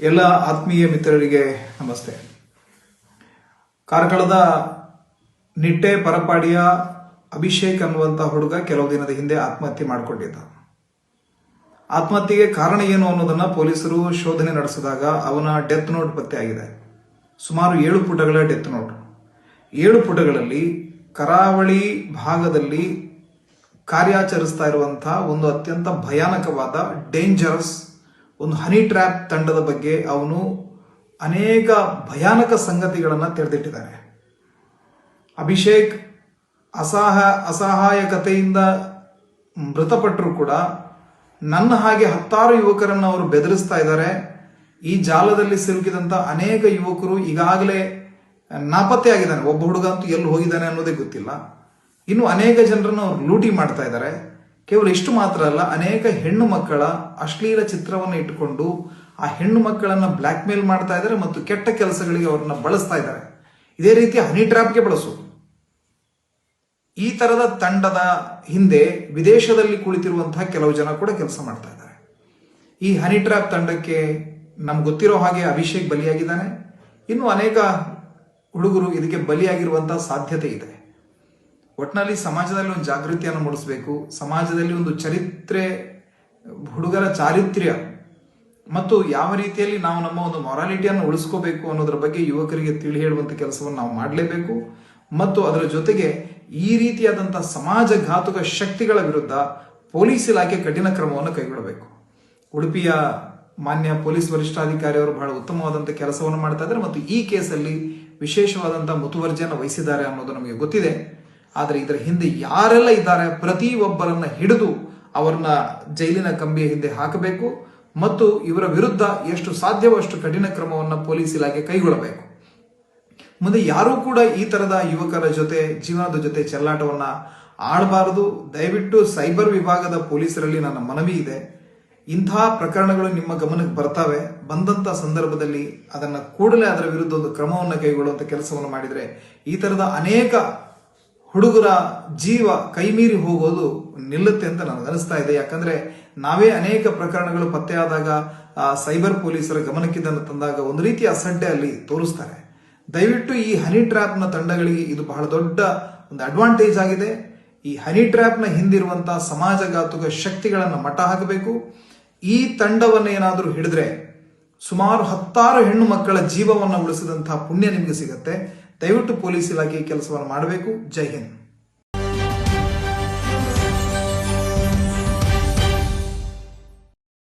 ಎಲ್ಲ ಆತ್ಮೀಯ ಮಿತ್ರರಿಗೆ ನಮಸ್ತೆ. ಕಾರ್ಕಳದ ನಿಟ್ಟೆ ಪರಪಾಡಿಯ ಅಭಿಷೇಕ್ ಅನ್ನುವಂಥ ಹುಡುಗ ಕೆಲವು ದಿನದ ಹಿಂದೆ ಆತ್ಮಹತ್ಯೆ ಮಾಡಿಕೊಂಡಿದ್ದ. ಆತ್ಮಹತ್ಯೆಗೆ ಕಾರಣ ಏನು ಅನ್ನೋದನ್ನ ಪೊಲೀಸರು ಶೋಧನೆ ನಡೆಸಿದಾಗ ಅವನ ಡೆತ್ ನೋಟ್ ಪತ್ತೆಯಾಗಿದೆ. ಸುಮಾರು ಏಳು ಪುಟಗಳ ಡೆತ್ ನೋಟ್. ಏಳು ಪುಟಗಳಲ್ಲಿ ಕರಾವಳಿ ಭಾಗದಲ್ಲಿ ಕಾರ್ಯಾಚರಿಸ್ತಾ ಇರುವಂತಹ ಒಂದು ಅತ್ಯಂತ ಭಯಾನಕವಾದ ಡೇಂಜರಸ್ ಒಂದು ಹನಿ ಟ್ರ್ಯಾಪ್ ತಂಡದ ಬಗ್ಗೆ ಅವನು ಅನೇಕ ಭಯಾನಕ ಸಂಗತಿಗಳನ್ನು ತೆರೆದಿಟ್ಟಿದ್ದಾನೆ ಅಭಿಷೇಕ್ ಅಸಹ, ಅಸಹಾಯಕತೆಯಿಂದ ಮೃತಪಟ್ಟರೂ ಕೂಡ ನನ್ನ ಹಾಗೆ ಹತ್ತಾರು ಯುವಕರನ್ನು ಅವರು ಬೆದರಿಸ್ತಾ ಇದ್ದಾರೆ. ಈ ಜಾಲದಲ್ಲಿ ಸಿಲುಕಿದಂತ ಅನೇಕ ಯುವಕರು ಈಗಾಗಲೇ ನಾಪತ್ತೆ ಆಗಿದ್ದಾನೆ ಒಬ್ಬ ಹುಡುಗ ಅಂತೂ ಎಲ್ಲಿ ಹೋಗಿದ್ದಾನೆ ಅನ್ನೋದೇ ಗೊತ್ತಿಲ್ಲ. ಇನ್ನು ಅನೇಕ ಜನರನ್ನು ಅವರು ಲೂಟಿ ಮಾಡ್ತಾ ಇದ್ದಾರೆ. ಕೇವಲ ಇಷ್ಟು ಮಾತ್ರ ಅಲ್ಲ, ಅನೇಕ ಹೆಣ್ಣು ಮಕ್ಕಳ ಅಶ್ಲೀಲ ಚಿತ್ರವನ್ನು ಇಟ್ಟುಕೊಂಡು ಆ ಹೆಣ್ಣು ಮಕ್ಕಳನ್ನ ಬ್ಲ್ಯಾಕ್ ಮೇಲ್ ಮಾಡ್ತಾ ಇದ್ದಾರೆ ಮತ್ತು ಕೆಟ್ಟ ಕೆಲಸಗಳಿಗೆ ಅವರನ್ನ ಬಳಸ್ತಾ ಇದ್ದಾರೆ. ಇದೇ ರೀತಿ ಹನಿ ಟ್ರಾಪ್ಗೆ ಬಳಸು. ಈ ತರದ ತಂಡದ ಹಿಂದೆ ವಿದೇಶದಲ್ಲಿ ಕುಳಿತಿರುವಂತಹ ಕೆಲವು ಜನ ಕೂಡ ಕೆಲಸ ಮಾಡ್ತಾ ಇದ್ದಾರೆ. ಈ ಹನಿ ಟ್ರಾಪ್ ತಂಡಕ್ಕೆ ನಮ್ಗೆ ಗೊತ್ತಿರೋ ಹಾಗೆ ಅಭಿಷೇಕ್ ಬಲಿಯಾಗಿದ್ದಾನೆ. ಇನ್ನು ಅನೇಕ ಹುಡುಗರು ಇದಕ್ಕೆ ಬಲಿಯಾಗಿರುವಂತಹ ಸಾಧ್ಯತೆ ಇದೆ. ಒಟ್ಟಿನಲ್ಲಿ ಸಮಾಜದಲ್ಲಿ ಒಂದು ಜಾಗೃತಿಯನ್ನು ಮೂಡಿಸಬೇಕು. ಸಮಾಜದಲ್ಲಿ ಒಂದು ಚರಿತ್ರೆ, ಹುಡುಗರ ಚಾರಿತ್ರ್ಯ ಮತ್ತು ಯಾವ ರೀತಿಯಲ್ಲಿ ನಾವು ನಮ್ಮ ಒಂದು ಮೊರಾಲಿಟಿಯನ್ನು ಉಳಿಸ್ಕೋಬೇಕು ಅನ್ನೋದ್ರ ಬಗ್ಗೆ ಯುವಕರಿಗೆ ತಿಳಿ ಹೇಳುವಂತ ಕೆಲಸವನ್ನು ನಾವು ಮಾಡಲೇಬೇಕು. ಮತ್ತು ಅದರ ಜೊತೆಗೆ ಈ ರೀತಿಯಾದಂಥ ಸಮಾಜ ಘಾತುಕ ಶಕ್ತಿಗಳ ವಿರುದ್ಧ ಪೊಲೀಸ್ ಇಲಾಖೆ ಕಠಿಣ ಕ್ರಮವನ್ನು ಕೈಗೊಳ್ಳಬೇಕು. ಉಡುಪಿಯ ಮಾನ್ಯ ಪೊಲೀಸ್ ವರಿಷ್ಠಾಧಿಕಾರಿ ಅವರು ಬಹಳ ಉತ್ತಮವಾದಂಥ ಕೆಲಸವನ್ನು ಮಾಡ್ತಾ ಇದ್ದಾರೆ ಮತ್ತು ಈ ಕೇಸಲ್ಲಿ ವಿಶೇಷವಾದಂಥ ಮುತುವರ್ಜಿಯನ್ನು ವಹಿಸಿದ್ದಾರೆ ಅನ್ನೋದು ನಮಗೆ ಗೊತ್ತಿದೆ. ಆದರೆ ಇದರ ಹಿಂದೆ ಯಾರೆಲ್ಲ ಇದ್ದಾರೆ ಪ್ರತಿ ಒಬ್ಬರನ್ನ ಹಿಡಿದು ಅವರನ್ನ ಜೈಲಿನ ಕಂಬಿಯ ಹಿಂದೆ ಹಾಕಬೇಕು ಮತ್ತು ಇವರ ವಿರುದ್ಧ ಎಷ್ಟು ಸಾಧ್ಯವಷ್ಟು ಕಠಿಣ ಕ್ರಮವನ್ನು ಪೊಲೀಸ್ ಇಲಾಖೆ ಕೈಗೊಳ್ಳಬೇಕು. ಮುಂದೆ ಯಾರೂ ಕೂಡ ಈ ತರದ ಯುವಕರ ಜೊತೆ, ಜೀವನದ ಜೊತೆ ಚೆಲ್ಲಾಟವನ್ನ ಆಡಬಾರದು. ದಯವಿಟ್ಟು ಸೈಬರ್ ವಿಭಾಗದ ಪೊಲೀಸರಲ್ಲಿ ನನ್ನ ಮನವಿ ಇದೆ. ಇಂತಹ ಪ್ರಕರಣಗಳು ನಿಮ್ಮ ಗಮನಕ್ಕೆ ಬರ್ತವೆ. ಬಂದಂತ ಸಂದರ್ಭದಲ್ಲಿ ಅದನ್ನ ಕೂಡಲೇ ಅದರ ವಿರುದ್ಧ ಒಂದು ಕ್ರಮವನ್ನು ಕೈಗೊಳ್ಳುವಂತ ಕೆಲಸವನ್ನು ಮಾಡಿದ್ರೆ ಈ ತರದ ಅನೇಕ ಹುಡುಗರ ಜೀವ ಕೈಮೀರಿ ಹೋಗೋದು ನಿಲ್ಲುತ್ತೆ ಅಂತ ನನಗೆ ಅನಿಸ್ತಾ ಇದೆ. ಯಾಕಂದ್ರೆ ನಾವೇ ಅನೇಕ ಪ್ರಕರಣಗಳು ಪತ್ತೆಯಾದಾಗ ಸೈಬರ್ ಪೊಲೀಸರ ಗಮನಕ್ಕಿದ್ದನ್ನು ತಂದಾಗ ಒಂದು ರೀತಿಯ ಅಸಡ್ಡೆ ಅಲ್ಲಿ ತೋರಿಸ್ತಾರೆ. ದಯವಿಟ್ಟು ಈ ಹನಿ ಟ್ರ್ಯಾಪ್ನ ತಂಡಗಳಿಗೆ ಇದು ಬಹಳ ದೊಡ್ಡ ಒಂದು ಅಡ್ವಾಂಟೇಜ್ ಆಗಿದೆ. ಈ ಹನಿ ಟ್ರ್ಯಾಪ್ನ ಹಿಂದಿರುವಂತಹ ಸಮಾಜಘಾತುಕ ಶಕ್ತಿಗಳನ್ನು ಮಟ್ಟ ಹಾಕಬೇಕು. ಈ ತಂಡವನ್ನು ಏನಾದರೂ ಹಿಡಿದ್ರೆ ಸುಮಾರು ಹತ್ತಾರು ಹೆಣ್ಣು ಮಕ್ಕಳ ಜೀವವನ್ನು ಉಳಿಸಿದಂತಹ ಪುಣ್ಯ ನಿಮಗೆ ಸಿಗುತ್ತೆ. ದಯವಿಟ್ಟು ಪೊಲೀಸ್ ಇಲಾಖೆ ಕೆಲಸವನ್ನು ಮಾಡಬೇಕು. ಜೈ ಹಿಂದ್.